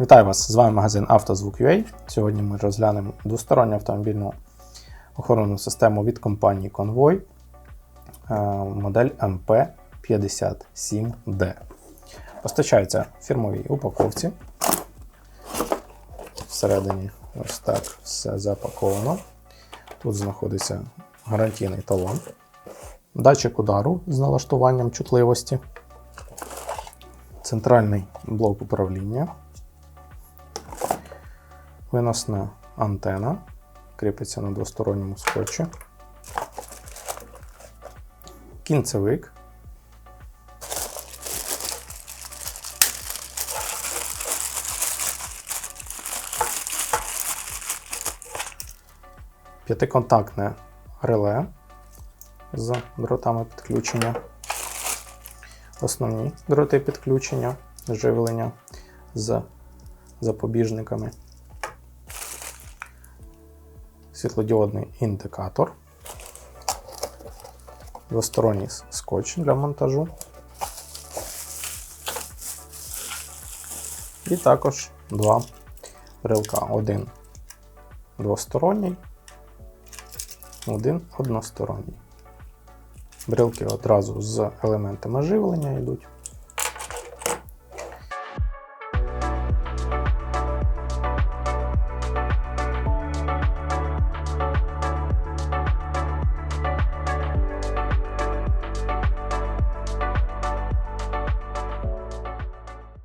Вітаю вас! З вами магазин «Автозвук.UA». Сьогодні ми розглянемо двосторонню автомобільну охоронну систему від компанії Convoy е, модель MP57D. Постачається в фірмовій упаковці. Всередині ось так все запаковано. Тут знаходиться гарантійний талон, датчик удару з налаштуванням чутливості, центральний блок управління, виносна антена, кріпиться на двосторонньому скотчі, кінцевик. П'ятиконтактне реле з дротами підключення, основні дроти підключення, живлення з запобіжниками, світлодіодний індикатор, двосторонній скотч для монтажу. І також два брелка. Один двосторонній, один односторонній. Брелки одразу з елементами живлення йдуть.